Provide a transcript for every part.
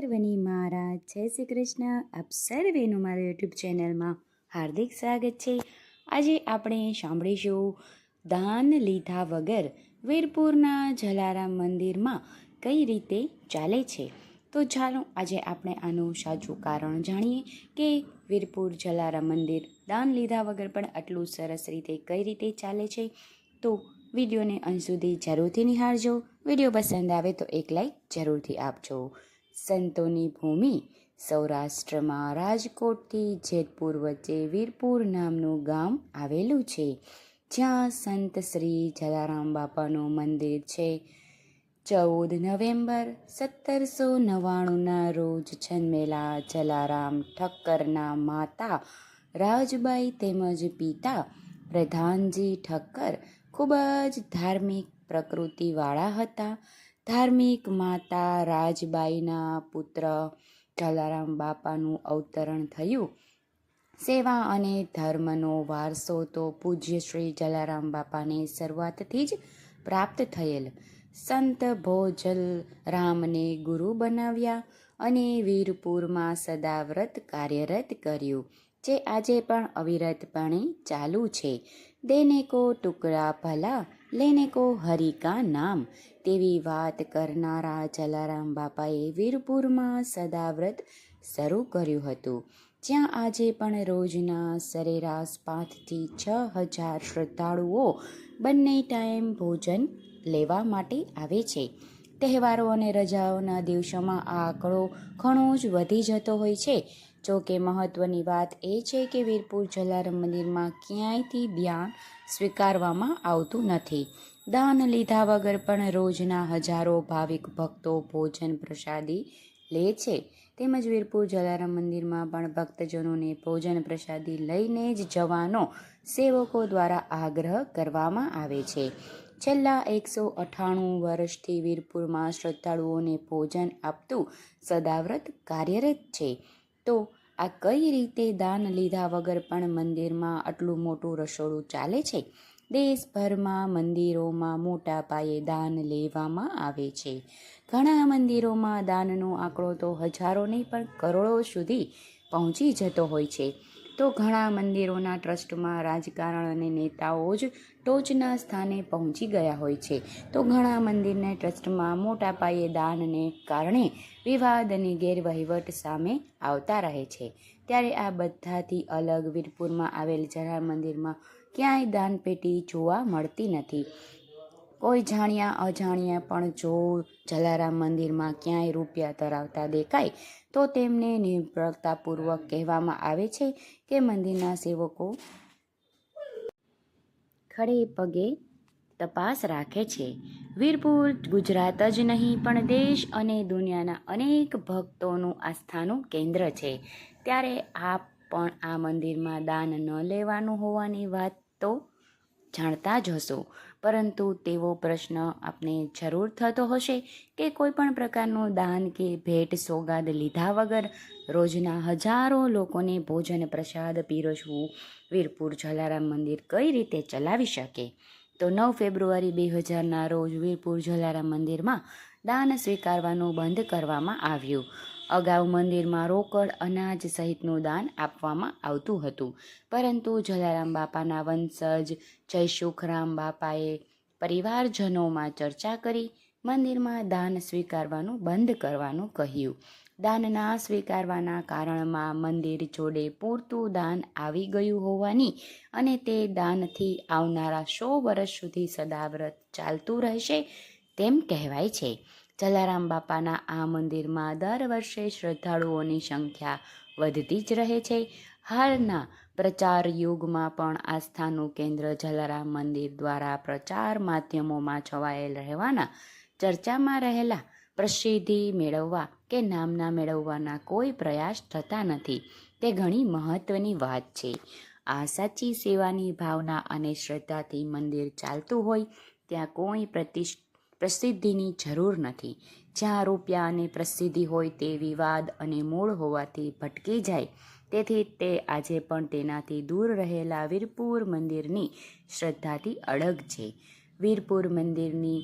સર્વની મારા. જય શ્રી કૃષ્ણ. આપ સર્વેનું મારા યુટ્યુબ ચેનલમાં હાર્દિક સ્વાગત છે. આજે આપણે સાંભળીશું, દાન લીધા વગર વીરપુરના જલારામ મંદિરમાં કઈ રીતે ચાલે છે? તો ચાલો આજે આપણે આનું સાચું કારણ જાણીએ કે વીરપુર જલારામ મંદિર દાન લીધા વગર પણ આટલું સરસ રીતે કઈ રીતે ચાલે છે? તો વિડીયોને અંત સુધી જરૂરથી નિહાળજો. વીડિયો પસંદ આવે તો એક લાઈક જરૂરથી આપજો. સંતોની ભૂમિ સૌરાષ્ટ્રમાં રાજકોટથી જેતપુર વચ્ચે વીરપુર નામનું ગામ આવેલું છે, જ્યાં સંત શ્રી જલારામ બાપાનું મંદિર છે. ચૌદ નવેમ્બર સત્તરસો નવ્વાણુંના રોજ જન્મેલા જલારામ ઠક્કરના માતા રાજબાઈ તેમજ પિતા પ્રધાનજી ઠક્કર ખૂબ જ ધાર્મિક પ્રકૃતિવાળા હતા. ધાર્મિક માતા રાજબાઈના પુત્ર જલારામ બાપાનું અવતરણ થયું. સેવા અને ધર્મનો વારસો તો પૂજ્ય શ્રી જલારામ બાપાને શરૂઆતથી જ પ્રાપ્ત થયેલ. સંત ભોજલ રામને ગુરુ બનાવ્યા અને વીરપુરમાં સદાવ્રત કાર્યરત કર્યું. જે આજે પણ અવિરતપણે ચાલુ છે. દેને કો ટુકડા ભલા, લેને કો હરિ નામ. તેવી વાત કરનારા જલારામ બાપાએ વીરપુરમાં સદાવ્રત શરૂ કર્યું હતું. જ્યાં આજે પણ રોજના સરેરાશ પાંચથી છ હજાર શ્રદ્ધાળુઓ બંને ટાઈમ ભોજન લેવા માટે આવે છે. તહેવારો અને રજાઓના દિવસોમાં આ આંકડો ઘણો જ વધી જતો હોય છે. જો કે મહત્ત્વની વાત એ છે કે વીરપુર જલારામ મંદિરમાં ક્યાંયથી ધ્યાન સ્વીકારવામાં આવતું નથી. દાન લીધા વગર પણ રોજના હજારો ભાવિક ભક્તો ભોજન પ્રસાદી લે છે. તેમજ વીરપુર જલારામ મંદિરમાં પણ ભક્તજનોને ભોજન પ્રસાદી લઈને જ જવાનો સેવકો દ્વારા આગ્રહ કરવામાં આવે છે. છેલ્લા એકસો અઠ્ઠાણું વર્ષથી વીરપુરમાં શ્રદ્ધાળુઓને ભોજન આપતું સદાવ્રત કાર્યરત છે. તો આ કઈ રીતે દાન લીધા વગર પણ મંદિરમાં આટલું મોટું રસોડું ચાલે છે? દેશભરમાં મંદિરોમાં મોટા પાયે દાન લેવામાં આવે છે. ઘણા મંદિરોમાં દાનનો આંકડો તો હજારો નહીં પણ કરોડો સુધી પહોંચી જતો હોય છે. તો ઘણા મંદિરોના ટ્રસ્ટમાં રાજકારણ અને નેતાઓ જ ટોચના સ્થાને પહોંચી ગયા હોય છે. તો ઘણા મંદિરના ટ્રસ્ટમાં મોટા પાયે દાનને કારણે વિવાદ અને ગેરવહીવટ સામે આવતા રહે છે. ત્યારે આ બધાથી અલગ વીરપુરમાં આવેલ જરા મંદિરમાં ક્યાંય દાનપેટી જોવા મળતી નથી. કોઈ જાણ્યા અજાણ્યા પણ જો જલારામ મંદિરમાં ક્યાંય રૂપિયા ધરાવતા દેખાય, તો તેમને નિર્ભરતાપૂર્વક કહેવામાં આવે છે કે મંદિરના સેવકો ખડે પગે તપાસ રાખે છે. વીરપુર ગુજરાત જ નહીં, પણ દેશ અને દુનિયાના અનેક ભક્તોનું આસ્થાનું કેન્દ્ર છે. ત્યારે આપ પણ આ મંદિરમાં દાન ન લેવાનું હોવાની વાત તો જાણતા જ હશો. પરંતુ તેવો પ્રશ્ન આપને જરૂર થતો હશે કે કોઈ પણ પ્રકારનું દાન કે ભેટ સોગાદ લીધા વગર રોજના હજારો લોકોને ભોજન પ્રસાદ પીરસવું વીરપુર જલારામ મંદિર કઈ રીતે ચલાવી શકે? તો નવ ફેબ્રુઆરી બે હજારના રોજ વીરપુર જલારામ મંદિરમાં દાન સ્વીકારવાનું બંધ કરવામાં આવ્યું. અગાઉ મંદિરમાં રોકડ અનાજ સહિતનું દાન આપવામાં આવતું હતું. પરંતુ જલારામ બાપાના વંશજ જયસુખરામ બાપાએ પરિવારજનોમાં ચર્ચા કરી મંદિરમાં દાન સ્વીકારવાનું બંધ કરવાનું કહ્યું. દાનના સ્વીકારવાના કારણમાં મંદિર જોડે પૂરતું દાન આવી ગયું હોવાની અને તે દાનથી આવનારા સો વર્ષ સુધી સદાવ્રત ચાલતું રહેશે તેમ કહેવાય છે. જલારામ બાપાના આ મંદિરમાં દર વર્ષે શ્રદ્ધાળુઓની સંખ્યા વધતી જ રહે છે. હાલના પ્રચાર યુગમાં પણ આસ્થાનું કેન્દ્ર જલારામ મંદિર દ્વારા પ્રચાર માધ્યમોમાં છવાયેલ રહેવાના ચર્ચામાં રહેલા પ્રસિદ્ધિ મેળવવા કે નામના મેળવવાના કોઈ પ્રયાસ થતા નથી, તે ઘણી મહત્ત્વની વાત છે. આ સાચી સેવાની ભાવના અને શ્રદ્ધાથી મંદિર ચાલતું હોય, ત્યાં કોઈ પ્રતિષ્ઠ પ્રસિદ્ધિની જરૂર નથી. જ્યાં રૂપિયા અને પ્રસિદ્ધિ હોય તે વિવાદ અને મૂળ હોવાથી ભટકી જાય, તેથી તે આજે પણ તેનાથી દૂર રહેલા વીરપુર મંદિરની શ્રદ્ધાથી અડગ છે. વીરપુર મંદિરની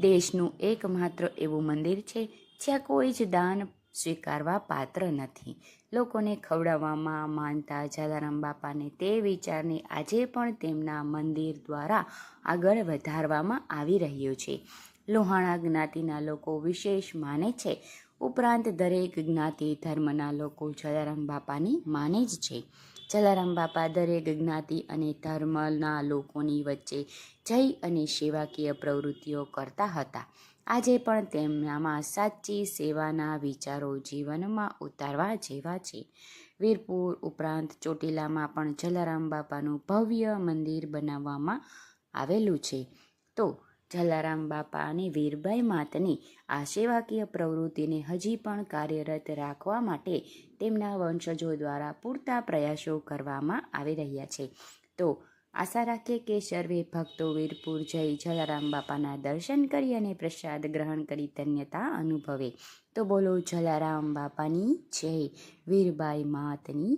દેશનું એકમાત્ર એવું મંદિર છે, જ્યાં કોઈ જ દાન સ્વીકારવા પાત્ર નથી. લોકોને ખવડાવવામાં માનતા જલારામ બાપાને તે વિચારને આજે પણ તેમના મંદિર દ્વારા આગળ વધારવામાં આવી રહ્યો છે. લોહાણા જ્ઞાતિના લોકો વિશેષ માને છે. ઉપરાંત દરેક જ્ઞાતિ ધર્મના લોકો જલારામ બાપાની માને જ છે. જલારામ બાપા દરેક જ્ઞાતિ અને ધર્મના લોકોની વચ્ચે જઈ અને સેવાકીય પ્રવૃત્તિઓ કરતા હતા. આજે પણ તેમનામાં સાચી સેવાના વિચારો જીવનમાં ઉતારવા જેવા છે. વીરપુર ઉપરાંત ચોટીલામાં પણ જલારામ બાપાનું ભવ્ય મંદિર બનાવવામાં આવેલું છે. તો જલારામ બાપા અને વીરબાઈ માતની આ સેવાકીય પ્રવૃત્તિને હજી પણ કાર્યરત રાખવા માટે તેમના વંશજો દ્વારા પૂરતા પ્રયાસો કરવામાં આવી રહ્યા છે. તો આશા રાખીએ કે સર્વે ભક્તો વીરપુર જઈ જલારામ બાપાના દર્શન કરી અને પ્રસાદ ગ્રહણ કરી ધન્યતા અનુભવે. તો બોલો જલારામ બાપાની જય, વીરબાઈ માતની